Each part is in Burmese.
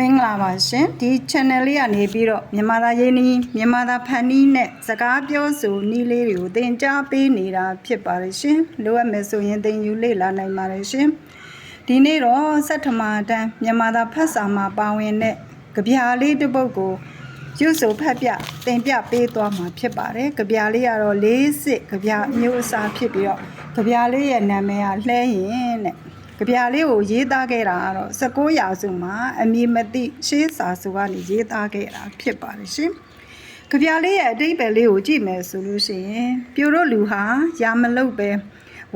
မင်္ဂလာပါရှင်ဒီ channel လေးကနေပြီးတော့မြန်မာသားရင်းနှီးမြန်မာသားဖန်နီးနဲ့စကားပြောဆိုနည်းလေးတွေကိုသင်ကြားပေးနေတာဖြစ်ပါတယ်ရှင်လိုအပ်မယ်ဆိုရင်သင်ယူလေ့လာနိုင်ပါတယ်ရှင်ဒီနေ့တော့စက်ထမတန်းမြန်မာသားဖတ်စာမှာပါဝင်တဲ့ကြပြာလေးတစ်ပုဒ်ကိုရွတ်ဆိုဖတ်ပြသင်ပြပေးသွားမှာဖြစ်ပါတယ်ကြပြာလေးကတော့လေးစစ်ကြပြာအမျိုးအစားဖြစ်ပြီးတော့ကြပြာလေးရဲ့နာမည်ကလှဲရင်တဲ့ ကြပြာလေးကိုရေးသားခဲ့တာကတော့19ရာစုမှာအမည်မသိရှေးစာစုကနေရေးသားခဲ့တာဖြစ်ပါတယ်ရှင်။ကြပြာလေးရဲ့အတိတ်ပဲလေးကိုကြည့်မယ်ဆိုလို့ရှိရင်ပြိုတို့လူဟာရာမလုတ်ပဲ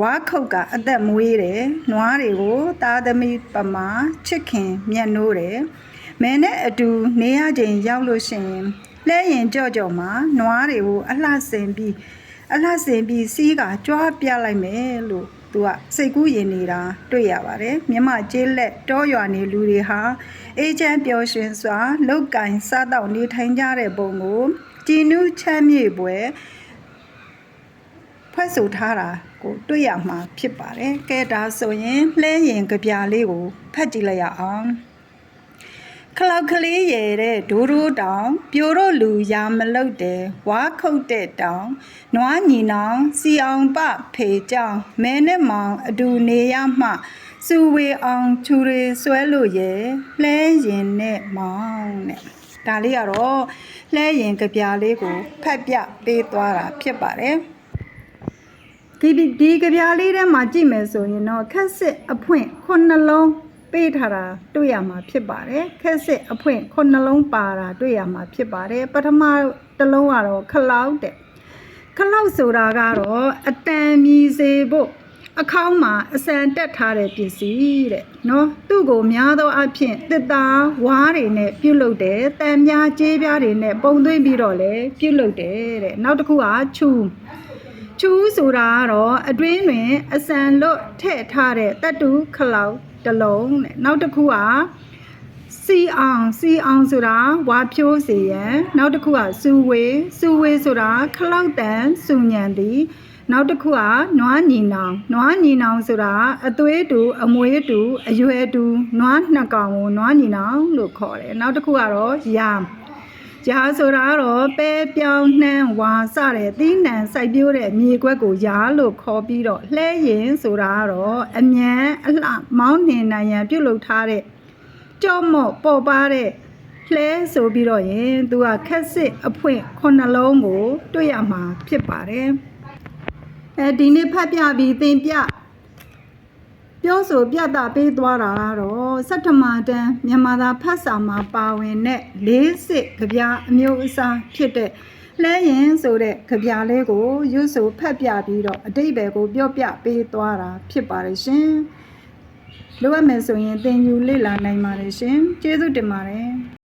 ဝါခုတ်ကအသက်မွေးတယ်။နွားတွေကိုသားသမီးပမာချစ်ခင်မြတ်နိုးတယ်။မဲနဲ့အတူနေရချိန်ရောက်လို့ရှိရင်လဲရင်ကြော့ကြော့မှာနွားတွေကိုအလှဆင်ပြီးအလှဆင်ပြီးစီးကကြွားပြလိုက်မယ်လို့ သူကစိတ်ကူးရင်နေတာတွေ့ရပါတယ်မြမကျေးလက်တောရွာနေလူတွေဟာအေးချမ်းပျော်ရွှင်စွာလောက်ကင်စားတော့နေထိုင်ကြတဲ့ပုံကိုကြည်နူးချမ်းမြေ့ပွဲဖွဲ့ဆိုထားတာကိုတွေ့ရမှာဖြစ်ပါတယ်ကဲဒါဆိုရင်လှဲရင်ကြပြလေးကိုဖတ်ကြည့်လိုက်ရအောင် ခလောက်ကလေးရဲတဲ့ဒိုးဒိုးတောင်ပြိုတို့လူရာမလုတ်တယ်ဝါခုတ်တဲ့တောင်နွားညီနောင်စီအောင်ပဖေကြောင်မဲနဲ့မောင်အတူနေရမှစူဝေအောင်ချူရီဆွဲလို့ရဲလှဲရင်နဲ့မောင်တဲ့ဒါလေးကတော့လှဲရင်ကြပြလေးကိုဖတ်ပြပေးသွားတာဖြစ်ပါတယ်ဒီဒီဒီကြပြားလေးထဲမှာကြည့်မယ်ဆိုရင်တော့ခက်စစ်အဖွင့်ခုနှလုံး ပေးထားတာတွေ့ရမှာဖြစ်ပါတယ်ခက်စစ်အဖွင့်ခုနှလုံးပါတာတွေ့ရမှာဖြစ်ပါတယ်ပထမတစ်လုံးကတော့ခလောက်တဲ့ခလောက်ဆိုတာကတော့အတန်မြည်စေဖို့အခေါင်းမှာအစံတက်ထားတဲ့ပစ္စည်းတဲ့နော်သူ့ကိုများသောအားဖြင့်တစ်သားဝါးတွေနဲ့ပြုတ်လုတယ်တန်ပြားကြေးပြားတွေနဲ့ပုံသွင်းပြီးတော့လည်းပြုတ်လုတယ်တဲ့နောက်တစ်ခုကချူချူးဆိုတာကတော့အတွင်းတွင်အစံလွတ်ထည့်ထားတဲ့တတုခလောက် တစ်လုံးနဲ့နောက်တစ်ခုကစီအောင်စီအောင်ဆိုတာဝါဖြိုးစီရန်နောက်တစ်ခုကစူဝေစူဝေဆိုတာခလောက်တန်စူညံသည်နောက်တစ်ခုကနွားညီနောင်နွားညီနောင်ဆိုတာအသွေးတူအမွေးတူအရွယ်တူနွားနှစ်ကောင်ကိုနွားညီနောင်လို့ခေါ်တယ်နောက်တစ်ခုကတော့ရာ မ်ရာဆိုတာကတော့ပဲပြောင်းနှမ်းဝါစတဲ့သီးနှံစိုက်ပျိုးတဲ့မြေကွက်ကိုရာလို့ခေါ်ပြီးတော့လှဲရင်ဆိုတာကတော့အမြန်အလှမောင်းနှင်နိုင်ရန်ပြုတ်လုပ်ထားတဲ့ကြော့မော့ပေါ်ပါတဲ့လှဲဆိုပြီးတော့ရင်သူကခက်စစ်အဖွင့်ခုနှလုံးကို တွေ့ရမှာဖြစ်ပါတယ်အဲဒီနေ့ဖတ်ပြပြီးသင်ပြ ပြောဆိုပြသပေးသွားတာကတော့စက်ထမတန်းမြန်မာသားဖတ်စာမှာပါဝင်တဲ့လေးစစ်ကြပြအမျိုးအစားဖြစ်တဲ့လဲရင်ဆိုတဲ့ကြပြလေးကိုရွတ်ဆိုဖတ်ပြပြီးတော့အတိတ်ဘယ်ကိုပြောပြပေးသွားတာဖြစ်ပါတယ်ရှင်လိုအပ်မယ်ဆိုရင်သင်ယူလေ့လာနိုင်ပါတယ်ရှင်ကျေးဇူးတင်ပါတယ်